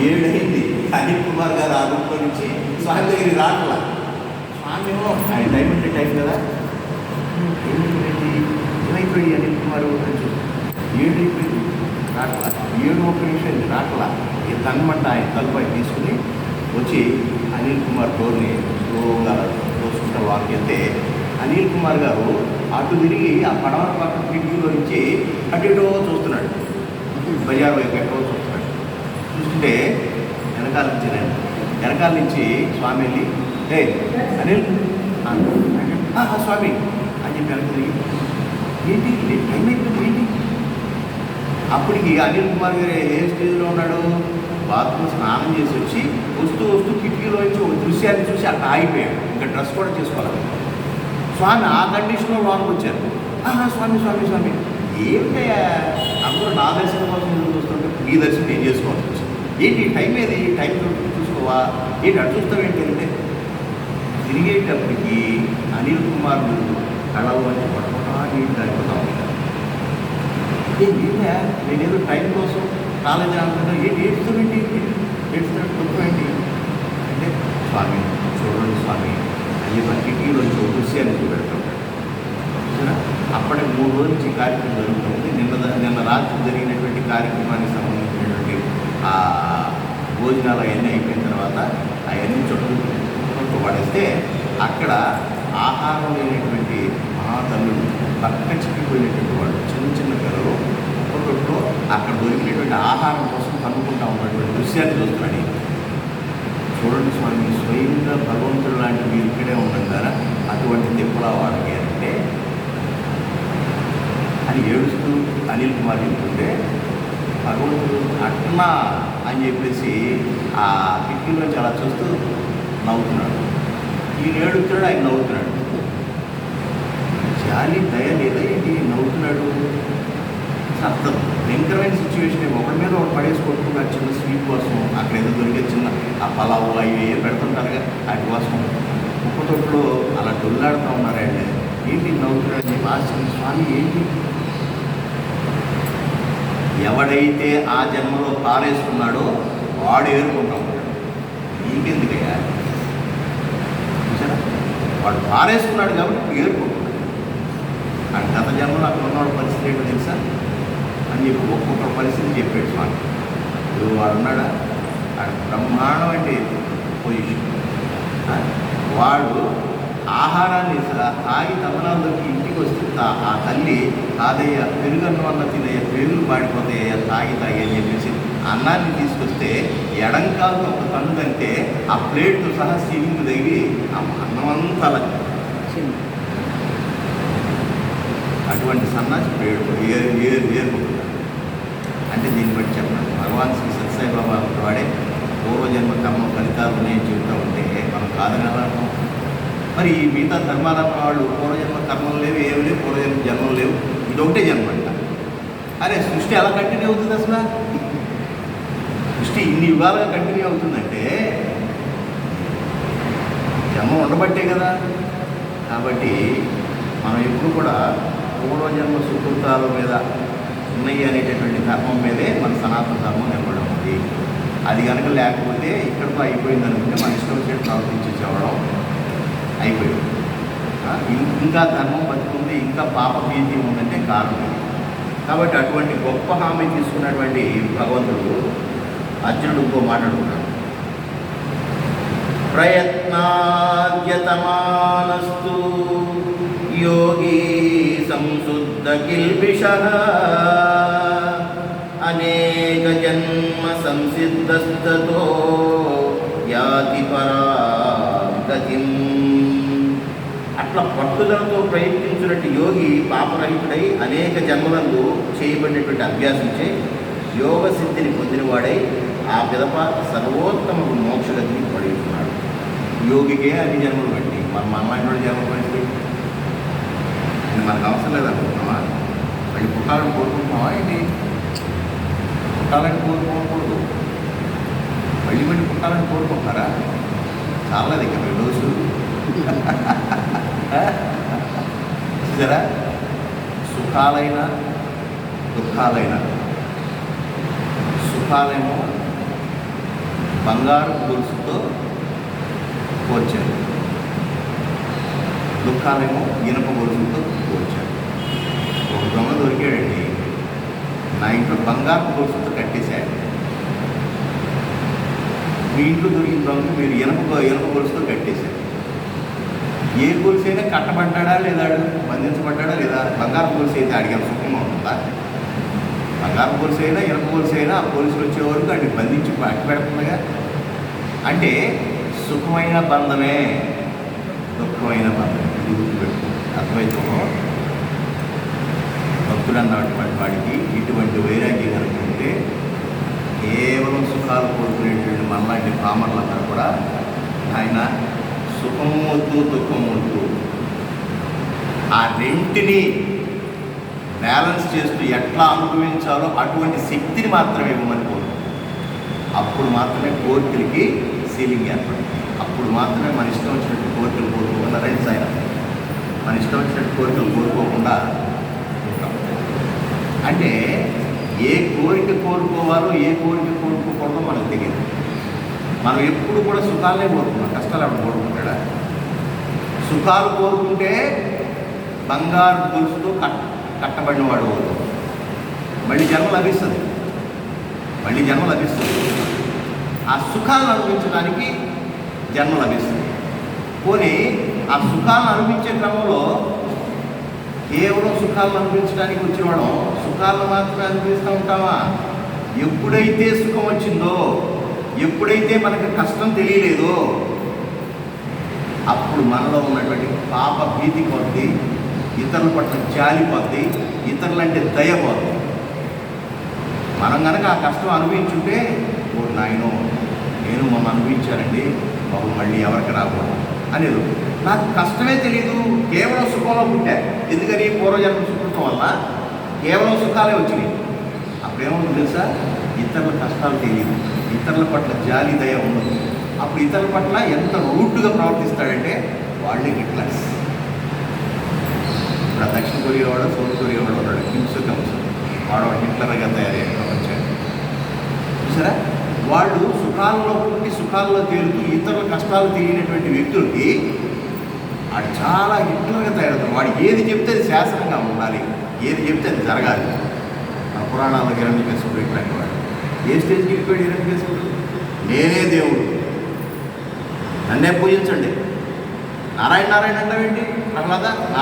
ఏడైంది. అనిల్ కుమార్ గారు ఆ రూమ్లో నుంచి స్వామి దగ్గరికి రావట్లా స్వామి ఏమో ఆయన టైం ఉంటే టైం కదా? ఏమైంది? ఏమైపోయి అనిల్ కుమార్ అని చూసి ఏడైపోయింది రాట్లా. ఏడు ఒక్క నిమిషం రాట్లా. ఈ తనమంట ఆయన తలుపు తీసుకుని వచ్చి అనిల్ కుమార్ డోర్ని స్లోగా చూసుకుంటా వాక్ చేస్తే అనిల్ కుమార్ గారు అటు తిరిగి ఆ పడవ పక్కన కిటికీలో నుంచి అటు ఇటో చూస్తున్నాడు. బజార్ వైపు ఎక్కడో చూస్తున్నాడు. చూస్తుంటే వెనకాల నుంచి నేను వెనకాల నుంచి స్వామి వెళ్ళి ఏ అనిల్ స్వామి అని చెప్పి వెనక తిరిగి ఏంటి టైం అయిపోయింది ఏంటి? అప్పటికి అనిల్ కుమార్ గారు ఏ స్టేజ్లో ఉన్నాడు బాత్రూమ్ స్నానం చేసి వచ్చి వస్తూ వస్తూ కిటికీలో నుంచి ఒక దృశ్యాన్ని చూసి అక్కడ ఆగిపోయాడు. ఇంకా డ్రెస్ కూడా చేసుకోవాలి స్వామి ఆ కండిషన్లో లోనికి వచ్చారు. ఆహా స్వామి స్వామి స్వామి ఏంటయ్యా అందరూ నా దర్శనం కోసం ఎదురు చూస్తుంటే మీ దర్శనం నేను చేసుకోవాలి ఏంటి టైం ఏది? టైం చూసుకోవా? ఏంటి అటు ఏంటి అంటే తిరిగేటప్పటికి అనిల్ కుమార్ కళలు అని పడకుండా నీళ్ళు దాడిపోతా ఉంటారు ఏంటా నేనేదో టైం కోసం కాలేజీ అనుకుంటా. ఏంటి ఏడుస్తావేంటి ఏడుస్తాడు తక్కువేంటి అంటే స్వామి చూడండి స్వామి అయ్యప్ప మన కిటికీలోంచి దృశ్యాన్ని చూపెడతాడు చూసారా అప్పటికి మూడు రోజుల నుంచి కార్యక్రమం జరుగుతుంది. నిన్న నిన్న రాత్రి జరిగినటువంటి కార్యక్రమానికి సంబంధించినటువంటి ఆ భోజనాలు అవన్నీ అయిపోయిన తర్వాత అవన్నీ చుట్టూ చుట్టూ పడేస్తే అక్కడ ఆహారం లేనటువంటి మా తల్లులు పక్క చిక్కిపోయినటువంటి వాళ్ళు చిన్న చిన్న పిల్లలు ఒక్కొక్కరు అక్కడ దొరికినటువంటి ఆహారం కోసం కనుక్కుంటా ఉన్నటువంటి దృశ్యాన్ని చూస్తున్నాడు చూడండి స్వామి స్వయంగా భగవంతుడు లాంటి మీరు ఇక్కడే ఉండడం ద్వారా అటువంటి తిప్పలా వాడికి అంటే అని ఏడుస్తూ అనిల్ కుమార్ చెప్తుంటే అరుణ్ అట్నా అని చెప్పేసి ఆ కిటికీలోంచి అలా చూస్తూ నవ్వుతున్నాడు. ఈయన ఏడుతున్నాడు ఆయన నవ్వుతున్నాడు. జాలి దయ లేదా ఏంటి? నవ్వుతున్నాడు. అంత భయంకరమైన సిచ్యువేషన్ ఒకరి మీద ఒకటి పడేసి కొట్టుకున్నారు చిన్న స్వీట్ కోసం. అక్కడ ఏదో దొరికే చిన్న ఆ పలావు అవి ఏ పెడుతుంటారుగా. వాటి కోసం. ఉప్పు తొట్టులో అలా డొల్లాడుతూ ఉన్నారండి. ఏంటి నవ్వుతున్నాడు? చెప్పి ఆశ్చర్యం స్వామి ఏంటి? ఎవడైతే ఆ జన్మలో పారేసుకున్నాడో వాడు ఏరుకుంటా. ఉంటాడు నీకెందుకయ్యా వాడు పారేసుకున్నాడు కాబట్టి ఏరుకుంటున్నాడు ఆ గత జన్మలో అక్కడ ఉన్నవాడు పరిస్థితి ఏంటో తెలుసా? అని చెప్పి ఒక్కొక్క పరిస్థితి చెప్పాడు స్వామి. ఇప్పుడు వాడు ఉన్నాడా? ఆ బ్రహ్మాండం అంటే పొజిషన్ వాడు ఆహారాన్ని తాగి తమనాల్లోకి ఇంటికి వస్తే ఆ తల్లి కాదయ్య పెరుగన్నం అన్న తినయ్య పెరుగులు పాడిపోతాయ్య తాగి తాగి అని చెప్పేసి అన్నాన్ని తీసుకొస్తే ఎడంకాలు ఒక కన్ను కంటే ఆ ప్లేట్తో సహా సీలింగ్ తగిలి ఆ అన్నం అంతా అటువంటి సన్నాసి పేరు ఏరు ఏరు వేరు అంటే దీన్ని బట్టి చెప్పండి భగవాన్ శ్రీ సత్సాయి బాబా వాడే పూర్వజన్మ కర్మ ఫలితాలు ఉన్నాయని చెబుతూ ఉంటే మనం కాదని ఎలా మరి మిగతా ధర్మాల వాళ్ళు పూర్వజన్మ కర్మలు లేవు ఏమి లేవు పూర్వజన్మ జన్మలు లేవు ఇది ఒకటే జన్మ అంట. అరే సృష్టి ఎలా కంటిన్యూ అవుతుంది అసలు? సృష్టి ఇన్ని యుగాలుగా కంటిన్యూ అవుతుందంటే జన్మ ఉండబట్టే కదా. కాబట్టి మనం ఎప్పుడు కూడా పూర్వజన్మ సుకృతాల మీద ఉన్నాయి అనేటటువంటి ధర్మం మీదే మన సనాతన ధర్మం నిలబడి ఉంది. అది కనుక లేకపోతే ఇక్కడ అయిపోయింది అనుకుంటే మన ఇష్టం వచ్చినట్టు ప్రవర్తించి అయిపోయింది. ఇంకా ధర్మం బతుకుంది ఇంకా పాప భీతి ఉందంటే కారణం కాబట్టి అటువంటి గొప్ప హామీ తీసుకున్నటువంటి భగవంతుడు అర్జునుడు ఇంకో మాట్లాడుకున్నాడు ప్రయత్నాద్యతమానస్తు యోగి సంశుద్ధ కిల్బిష అనేక జన్మ సంసిద్ధస్తతో యాతి పరాగతిం అట్లా పట్టుదలతో ప్రయత్నించినట్టు యోగి పాపరహితుడై అనేక జన్మలందు చేయబడినటువంటి అభ్యాసించే యోగ సిద్ధిని పొందినవాడై ఆ పిదప సర్వోత్తమ మోక్షగతిని పడుతున్నాడు యోగికే అన్ని జన్మలు బట్టి మన మనలాంటి జన్మ పెట్టి మనకు అవసరం లేదనుకుంటున్నామా మళ్ళీ పుట్టాలని కోరుకుంటున్నావా ఏంటి? పుట్టాలని కోరుకోకూడదు. మళ్ళీ మళ్ళీ పుట్టాలని కోరుకుంటారా చాలా దగ్గర డోసు చూసారా? సుఖాలైన దుఃఖాలైన. సుఖాలేమో బంగారు గొలుసుతో పోల్చారు. దుఃఖాలేమో ఇనుప గొలుసుతో పోల్చారు. ఒక దొంగ దొరికాడండి. నా ఇంట్లో బంగారు గొలుసుతో కట్టేశాడు మీ ఇంట్లో దొరికిన దొంగ మీరు ఇనుప ఇనుప గొలుసుతో కట్టేశారు. ఏ గోల్స్ అయినా కట్టబడ్డా లేదా బంధించబడ్డా లేదా బంగారు గోల్స్ అయితే అడిగాను సుఖంగా ఉంటుందా? బంగారు గోల్స్ అయినా ఇనుప గోల్స్ అయినా ఆ పోలీసులు వచ్చే వరకు అడిగి బంధించి అట్టి పెడుతుందిగా అంటే సుఖమైన బంధమే. దుఃఖమైన బంధం ఇది గుర్తుపెట్టు అద్వైతంలో భక్తుడు అన్నటువంటి వాడికి ఇటువంటి వైరాగ్యం కనుక ఉంటే కేవలం సుఖాలు కోరుకునేటువంటి మనలాంటి పామర్లందరూ కూడా ఆయన సుఖం వద్దు దుఃఖం వద్దు ఆ రెంటిని బ్యాలెన్స్ చేస్తూ ఎట్లా అనుభవించాలో అటువంటి శక్తిని మాత్రమే ఇవ్వమని కోరు అప్పుడు మాత్రమే కోరికలకి సీలింగ్ ఏర్పడింది అప్పుడు మాత్రమే మన ఇష్టం వచ్చినట్టు కోరికలు కోరుకోకుండా రైట్ ఆయన. మన ఇష్టం వచ్చినట్టు కోరికలు కోరుకోకుండా అంటే ఏ కోరిక కోరుకోవాలో ఏ కోరిక కోరుకోకూడదో మనకు తెలియదు. మనం ఎప్పుడు కూడా సుఖాలనే కోరుకున్నాం కష్టాలు ఎవరు కోరుకుంటాడా? సుఖాలు కోరుకుంటే బంగారు గొలుసుతో కట్ కట్టబడిన వాడు మళ్ళీ జన్మ లభిస్తుంది. మళ్ళీ జన్మ లభిస్తుంది. ఆ సుఖాలను అనుభవించడానికి జన్మ లభిస్తుంది. పోనీ ఆ సుఖాలను అనుభవించే క్రమంలో కేవలం సుఖాలను అనుభవించడానికి వచ్చినవాడు సుఖాలను మాత్రమే అనుభవిస్తూ ఉంటామా ఎప్పుడైతే సుఖం వచ్చిందో ఎప్పుడైతే మనకి కష్టం తెలియలేదో అప్పుడు మనలో ఉన్నటువంటి పాప భీతి కొద్ది ఇతరుల పట్ల జాలి పోద్ది ఇతరులంటే దయ పోద్ది మనం కనుక ఆ కష్టం అనుభవించుంటే ఓ నాయనో నేను మొన్న అనుభవించానండి బాబు మళ్ళీ ఎవరికి రాకూడదు అనేది నాకు కష్టమే తెలియదు కేవలం సుఖంలో పుట్టా. ఎందుకని పూర్వజన్మ సుఖం వల్ల కేవలం సుఖాలే వచ్చినాయి. అప్పుడేమవుతుంది తెలుసా? ఇతరుల కష్టాలు తెలియదు. ఇతరుల పట్ల జాలి దయ ఉండదు. అప్పుడు ఇతరుల పట్ల ఎంత రూట్గా ప్రవర్తిస్తాడంటే వాళ్ళే హిట్లర్స్. ఇప్పుడు ఆ దక్షిణ కొరియా వాడు సౌత్ కొరియా వాడు ఉన్నాడు. కిమ్స్ కమ్స్. వాడు హిట్లర్గా తయారయ్యాడు ప్రపంచాన్ని చూసారా? వాళ్ళు సుఖాల్లో పుట్టి సుఖాల్లో తేలుతూ ఇతరుల కష్టాలు తెలియనటువంటి వ్యక్తులకి వాడు చాలా హిట్లర్గా తయారవుతాడు. వాడు ఏది చెప్తే అది శాసనంగా ఉండాలి. ఏది చెప్తే అది జరగాలి. పురాణాలకు హిరణ్య కేసుడు ఇట్లాంటి వాడు. ఏ స్టేజ్కి వెళ్ళిపోయాడు హిరణ్య కేసుడు నేనే దేవుడు. నన్నే పూజించండి. నారాయణ నారాయణ అంటావేంటి? ప్రహ్లాద?